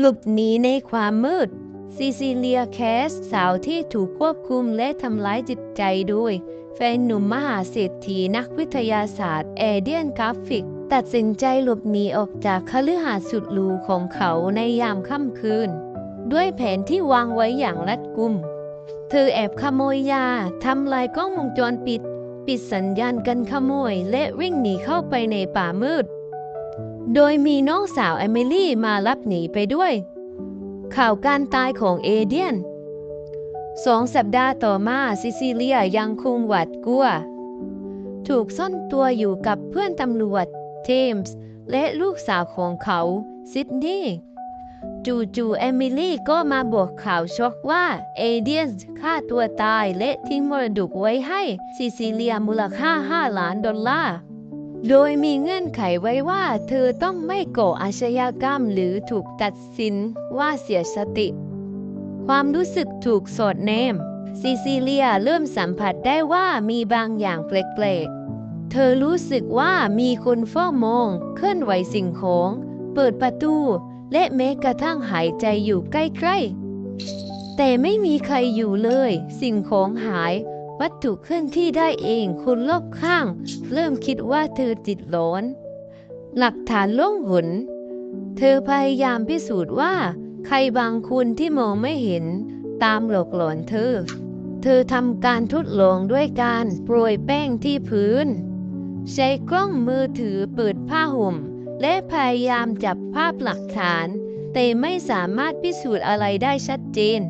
หลบหนีในความมืดซิซิเลียแคสสาวที่ถูกควบคุมและทำร้ายจิตใจโดยแฟนหนุ่มมหาเศรษฐีนักวิทยาศาสตร์แอเดียนกราฟิก ตัดสินใจหลบหนีออกจากคฤหาสน์สุดหรูของเขาในยามค่ำคืน ด้วยแผนที่วางไว้อย่างรัดกุม เธอแอบขโมยยาทำลายกล้องวงจรปิด ปิดสัญญาณกันขโมย และวิ่งหนีเข้าไปในป่ามืด โดยมีน้องสาวเอมิลี่มารับหนีไปด้วย ข่าวการตายของเอเดียนสองสัปดาห์ต่อมาซิซิเลียยังคงหวาดกลัว ถูกซ่อนตัวอยู่กับเพื่อนตำรวจ เทมส์ และลูกสาวของเขาซิดนีย์จู่ๆเอมิลี่ก็มาบอกข่าวช็อกว่า เอเดียนฆ่าตัวตายและทิ้งมรดกไว้ให้ซิซิเลียมูลค่า 5 ล้านดอลลาร์ โดยมีเงื่อนไขไว้ว่า เธอต้องไม่ก่ออาชญากรรมหรือถูกตัดสินว่าเสียสติ ความรู้สึกถูกสอดแนม ซิซิเลียเริ่มสัมผัสได้ว่ามีบางอย่างแปลกๆ เธอรู้สึกว่ามีคนเฝ้ามอง เคลื่อนไหวสิ่งของ เปิดประตู และแม้กระทั่งหายใจอยู่ใกล้ๆ แต่ไม่มีใครอยู่เลย สิ่งของหาย วัตถุเคลื่อนที่ได้เองคนรอบข้าง เริ่มคิดว่าเธอติดหลอน หลักฐานล่องหน เธอพยายามพิสูจน์ว่า ใครบางคนที่มองไม่เห็น ตามหลอกหลอนเธอ เธอทำการทดลองด้วยการโปรยแป้งที่พื้น ใช้กล้องมือถือเปิดผ้าห่ม และพยายามจับภาพหลักฐาน แต่ไม่สามารถพิสูจน์อะไรได้ชัดเจน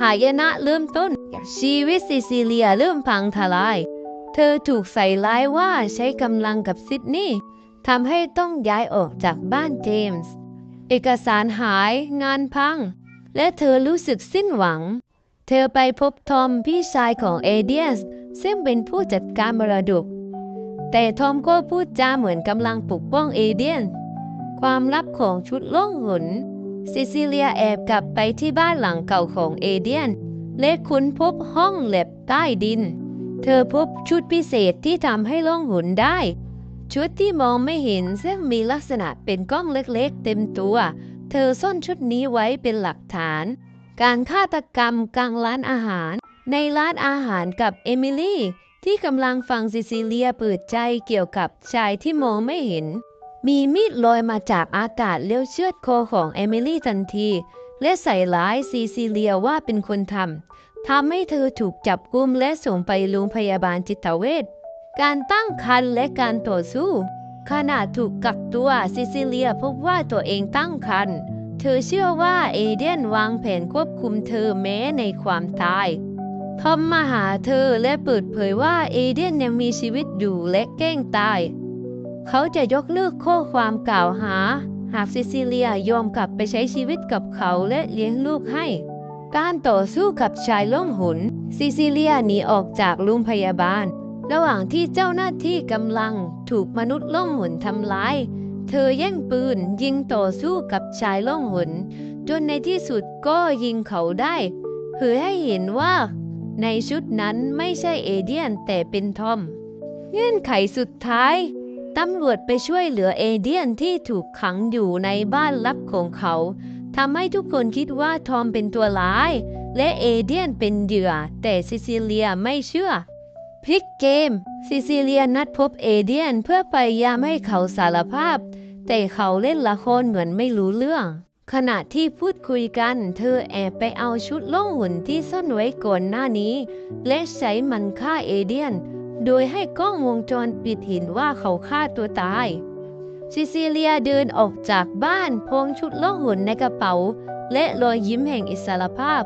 หายนะเริ่มต้น ชีวิตซิซิเลียเริ่มพังทลาย เธอถูกใส่ร้ายว่าใช้กำลังกับซิดนีย์ทำให้ต้องย้ายออกจากบ้านเจมส์ เอกสารหายงานพัง และเธอรู้สึกสิ้นหวัง เธอไปพบทอมพี่ชายของเอเดียส ซึ่งเป็นผู้จัดการมรดก แต่ทอมก็พูดจาเหมือนกำลังปกป้องเอเดียน ความลับของชุดล่องหน ซิซิเลียแอบกลับไปที่บ้านหลังเก่าของเอเดียน และค้นพบห้องแลบใต้ดิน เธอพบชุดพิเศษที่ทำให้ล่องหนได้ ชุดที่มองไม่เห็นซึ่งมีลักษณะเป็นกล้องเล็กๆ เต็มตัว เธอซ่อนชุดนี้ไว้เป็นหลักฐาน การฆาตกรรมกลางร้านอาหาร ในร้านอาหารกับเอมิลี่ที่กำลังฟังซิซิเลียเปิดใจเกี่ยวกับชายที่มองไม่เห็น มีมีดลอยมาจากอากาศเลี้ยวเชือดคอของเอมิลี่ทันที และใส่ร้ายซิซิเลียว่าเป็นคนทำทำให้เธอถูกจับกุมและส่งไปโรงพยาบาลจิตเวชการตั้งครรภ์และการต่อสู้ ขณะถูกกักตัวซิซิเลียพบว่าตัวเองตั้งครรภ์เธอเชื่อว่าเอเดียนวางแผนควบคุมเธอแม้ในความตายทอมมาหาเธอและเปิดเผยว่าเอเดียนยังมีชีวิตอยู่และแกล้งตาย เขาจะยกเลิกข้อความกล่าวหา หากซิซิเลียยอมกลับไปใช้ชีวิตกับเขาและเลี้ยงลูกให้ การต่อสู้กับชายล่องหนซิซิเลียหนีออกจากโรงพยาบาล ระหว่างที่เจ้าหน้าที่กำลังถูกมนุษย์ล่องหนทำร้าย เธอแย่งปืนยิงต่อสู้กับชายล่องหนจนในที่สุดก็ยิงเขาได้เผยให้เห็นว่า ในชุดนั้นไม่ใช่เอเดียนแต่เป็นทอม เงื่อนไขสุดท้าย ตำรวจไปช่วยเหลือเอเดียนที่ถูกขังอยู่ในบ้านลับของเขาทำให้ทุกคนคิดว่าทอมเป็นตัวร้าย และเอเดียนเป็นเหยื่อ แต่ซิซิเลียไม่เชื่อพลิกเกม ซิซิเลียนัดพบเอเดียนเพื่อพยายามให้เขาสารภาพ แต่เขาเล่นละครเหมือนไม่รู้เรื่อง ขณะที่พูดคุยกัน เธอแอบไปเอาชุดล่องหุ่นที่ซ่อนไว้ก่อนหน้านี้ และใช้มันฆ่าเอเดียน โดยให้กล้องวงจรปิดเห็นว่าเขาฆ่าตัวตาย ซิซิเลียเดินออกจากบ้านพวงชุดล่องหนในกระเป๋า และรอยยิ้มแห่งอิสรภาพ